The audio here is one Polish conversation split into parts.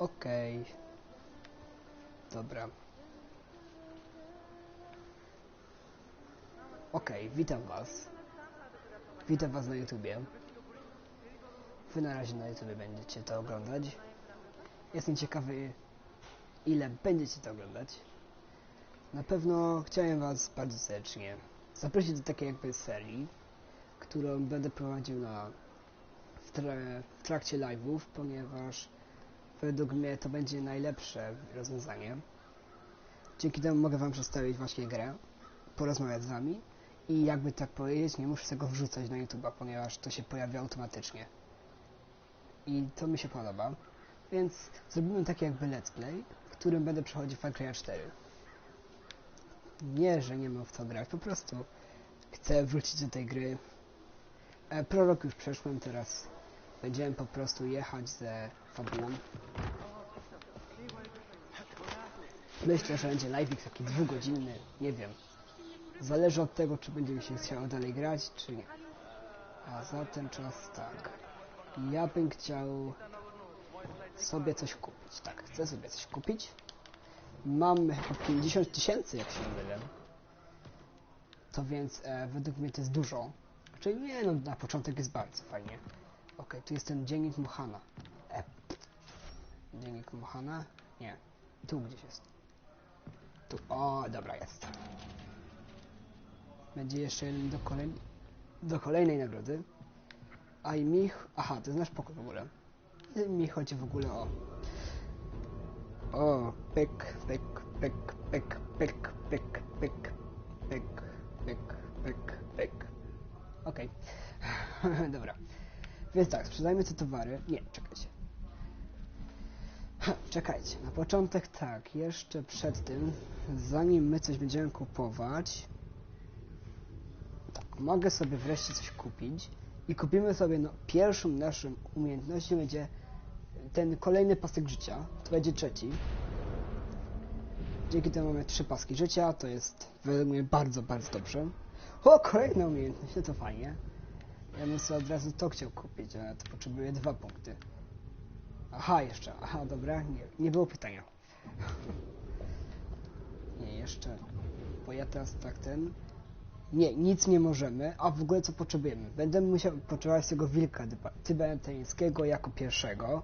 Okej. Dobra. Okej, witam was. Witam was na YouTubie. Wy na razie na YouTubie będziecie to oglądać. Jestem ciekawy, ile będziecie to oglądać. Na pewno chciałem was bardzo serdecznie zaprosić do takiej jakby serii, którą będę prowadził na w, tra w trakcie live'ów, ponieważ według mnie to będzie najlepsze rozwiązanie. Dzięki temu mogę wam przedstawić właśnie grę, porozmawiać z wami i jakby tak powiedzieć, nie muszę tego wrzucać na YouTube'a, ponieważ to się pojawia automatycznie. I to mi się podoba. Więc zrobimy taki jakby let's play, w którym będę przechodził Far Cry 4. Nie, że nie mam w co grać, po prostu chcę wrócić do tej gry. E, prorok już przeszłem, teraz będziemy po prostu jechać ze fabułą. Myślę, że będzie live taki dwugodzinny, nie wiem. Zależy od tego, czy będzie mi się chciało dalej grać, czy nie. A za ten czas tak. Ja bym chciał sobie coś kupić. Tak, chcę sobie coś kupić. Mam chyba 50 tysięcy, jak się mylę. To więc e, według mnie to jest dużo. Czyli nie, no na początek jest bardzo fajnie. Okej, tu jest ten dziennik Mohana. E, dziennik Mohana? Nie. Tu gdzieś jest. Tu, o, dobra, jest. Będzie jeszcze jeden do, do kolejnej nagrody. A i mi... Aha, to jest nasz pokój w ogóle. Mi chodzi w ogóle o... O, pyk, pyk, pyk, pyk, pyk, pyk, pyk, pyk, pyk, pyk, pyk. Okej. Dobra. Więc tak, sprzedajmy te towary. Nie, czekajcie. Ha, czekajcie, na początek tak, jeszcze przed tym, zanim my coś będziemy kupować, tak, mogę sobie wreszcie coś kupić i kupimy sobie, no, pierwszą naszą umiejętnością będzie ten kolejny pasek życia, to będzie trzeci. Dzięki temu mamy trzy paski życia, to jest według mnie bardzo, bardzo dobrze. O, kolejna umiejętność, no to fajnie. Ja bym sobie od razu to chciał kupić, ale to potrzebuję dwa punkty. Aha, jeszcze, aha, dobra, nie, nie było pytania. nie, jeszcze, bo ja teraz tak ten... Nie, nic nie możemy, a w ogóle co potrzebujemy? Będę musiał potrzebować tego wilka tybetańskiego jako pierwszego.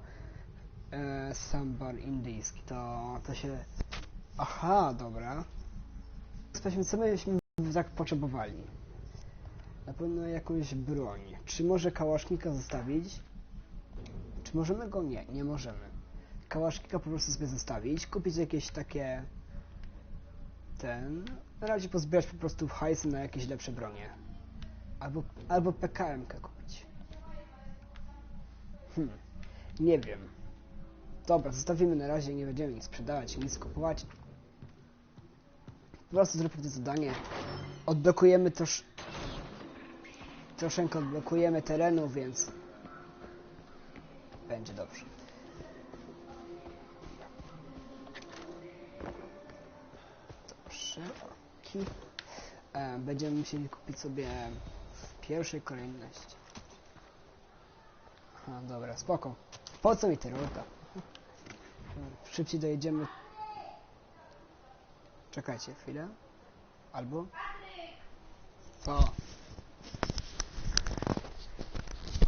E, sambar indyjski, to, to się... Aha, dobra. Sprawdźmy, co byśmy tak potrzebowali. Na pewno jakąś broń. Czy może kałasznika zostawić? Możemy go? Nie, nie możemy. Kałasznika po prostu sobie zostawić, kupić jakieś takie... Ten... Na razie pozbierać po prostu hajsy na jakieś lepsze bronie. Albo, albo PKM kupić. Hmm, nie wiem. Dobra, zostawimy na razie, nie będziemy nic sprzedawać, nic kupować. Po prostu zróbmy to zadanie. Odblokujemy też... Troszeczkę odblokujemy terenu, więc... Będzie dobrze. Dobrze, oki. E, będziemy musieli kupić sobie w pierwszej kolejności. Aha, dobra, spoko. Po co mi ta rurka? Szybciej dojedziemy. Czekajcie chwilę. Albo... O.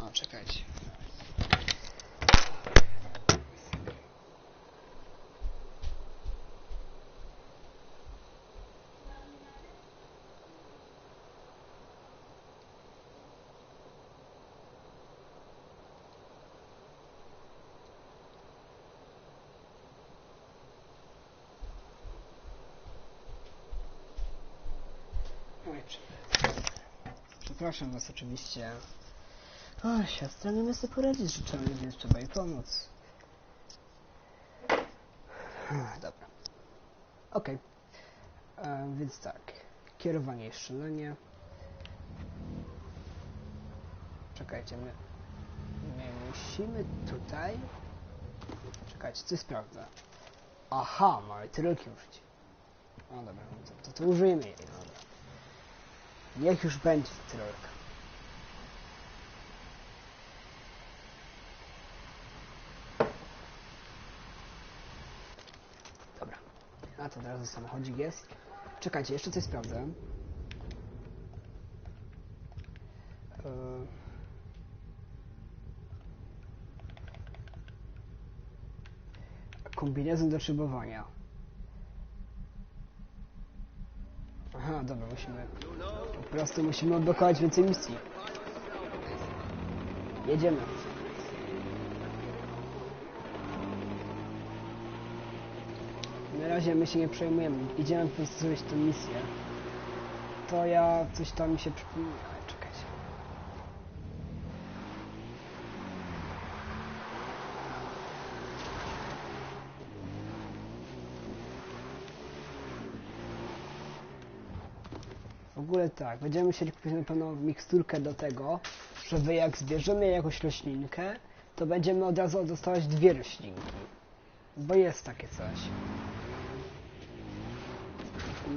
O, czekajcie. Przepraszam was oczywiście. O, siostra nie umie sobie poradzić z rzeczami, więc trzeba jej pomóc. Ech, Dobra. Okej. E, Więc tak. Kierowanie i strzelanie. Czekajcie, my... My musimy tutaj... Czekajcie, coś sprawdzę. Aha, mamy tyrolki użyć. No dobra, to, to, to użyjemy jej, dobra. Niech już będzie trolka. Dobra. A to teraz razu samochodzik jest. Czekajcie, jeszcze coś sprawdzę. E, kombinezon do szybowania. Dobra, musimy... Po prostu musimy odblokować więcej misji. Jedziemy. Na razie my się nie przejmujemy. Idziemy po prostu zrobić tę misję. To ja coś tam mi się przypomina. Ale Czekajcie. W ogóle tak, będziemy musieli kupić na pewno miksturkę do tego, żeby jak zbierzemy jakąś roślinkę, to będziemy od razu dostawać dwie roślinki. Bo jest takie coś.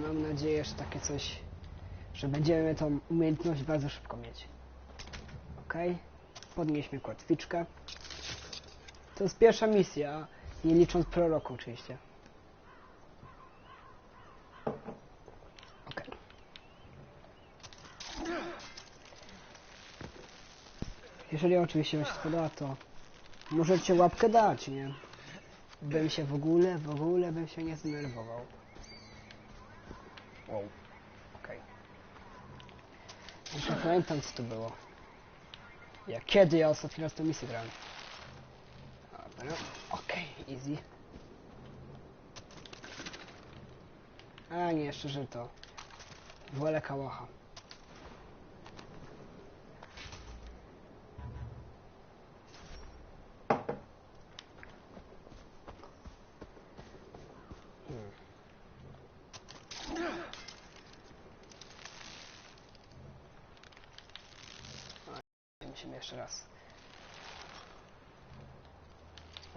Mam nadzieję, że takie coś, że będziemy tą umiejętność bardzo szybko mieć. Ok? Podnieśmy kotwiczkę. To jest pierwsza misja, nie licząc proroku oczywiście. Jeżeli oczywiście Wam się spodoba, to możecie łapkę dać, nie? Bym się w ogóle, w ogóle bym się nie zdenerwował. Wow. Okej. Okay. Nie pamiętam co to było. Ja kiedy ja ostatni raz tę misję grałem? Dobra. Okej, easy. A nie, szczerze to. Wolę kałacha. Musimy jeszcze raz.